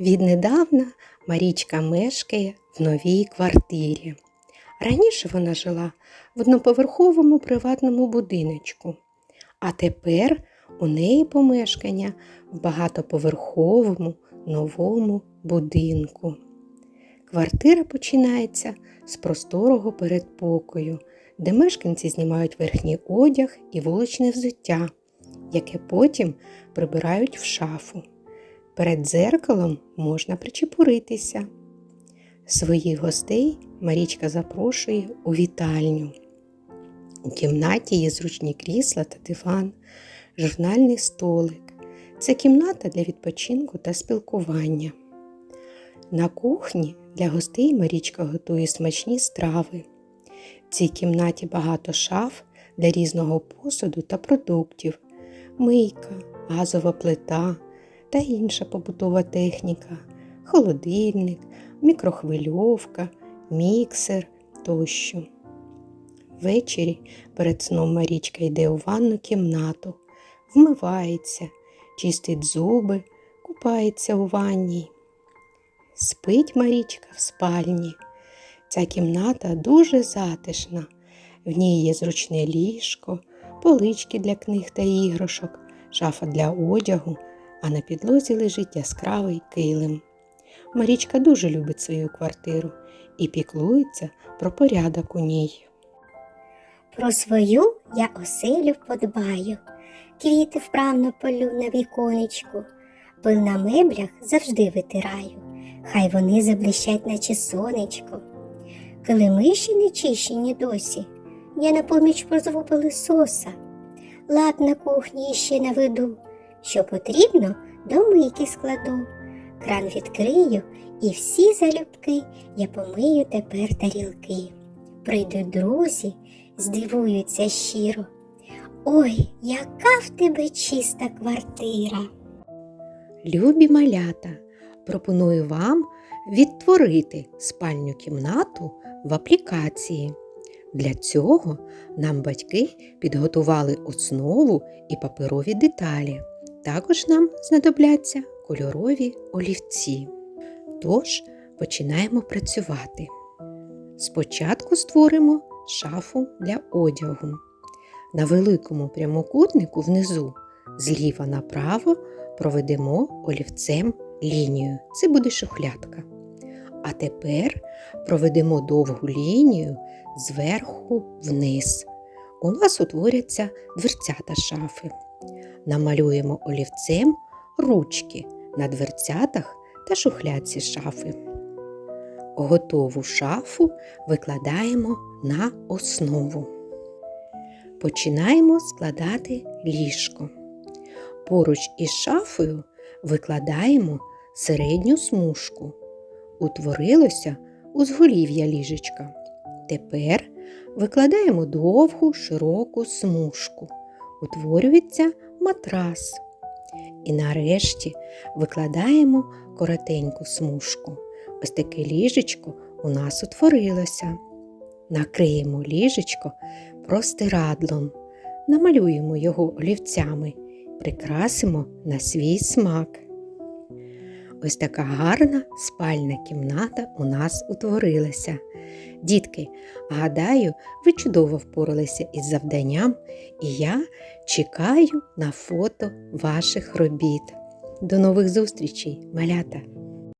Віднедавна Марічка мешкає в новій квартирі. Раніше вона жила в одноповерховому приватному будиночку, а тепер у неї помешкання в багатоповерховому новому будинку. Квартира починається з просторого передпокою, де мешканці знімають верхній одяг і вуличне взуття, яке потім прибирають в шафу. Перед дзеркалом можна причепуритися. Своїх гостей Марічка запрошує у вітальню. У кімнаті є зручні крісла та диван, журнальний столик. Це кімната для відпочинку та спілкування. На кухні для гостей Марічка готує смачні страви. В цій кімнаті багато шаф для різного посуду та продуктів, мийка, газова плита та інша побутова техніка, холодильник, мікрохвильовка, міксер тощо. Ввечері перед сном Марічка йде у ванну кімнату, вмивається, чистить зуби, купається у ванні. Спить Марічка в спальні. Ця кімната дуже затишна. В ній є зручне ліжко, полички для книг та іграшок, шафа для одягу, а на підлозі лежить яскравий килим. Марічка дуже любить свою квартиру і піклується про порядок у ній. Про свою я оселю подбаю, квіти вправно полю на віконечку, пил на меблях завжди витираю, хай вони заблищать, наче сонечко. Килими ще не чищені досі, я на поміч позву пилисоса, лад на кухні ще наведу, що потрібно до мийки складу. Кран відкрию і всі залюбки я помию тепер тарілки. Прийдуть друзі, здивуються щиро. Ой, яка в тебе чиста квартира. Любі малята, пропоную вам відтворити спальню кімнату в аплікації. Для цього нам батьки підготували основу і паперові деталі. Також нам знадобляться кольорові олівці. Тож починаємо працювати. Спочатку створимо шафу для одягу. На великому прямокутнику внизу зліва направо проведемо олівцем лінію. Це буде шухлядка. А тепер проведемо довгу лінію зверху вниз. У нас утворяться дверцята шафи. Намалюємо олівцем ручки на дверцятах та шухлядці шафи. Готову шафу викладаємо на основу. Починаємо складати ліжко. Поруч із шафою викладаємо середню смужку. Утворилося узголів'я ліжечка. Тепер викладаємо довгу широку смужку. Утворюється матрас. І нарешті викладаємо коротеньку смужку. Ось таке ліжечко у нас утворилося. Накриємо ліжечко простирадлом, намалюємо його олівцями, прикрасимо на свій смак. Ось така гарна спальна кімната у нас утворилася. Дітки, гадаю, ви чудово впоралися із завданням, і я чекаю на фото ваших робіт. До нових зустрічей, малята!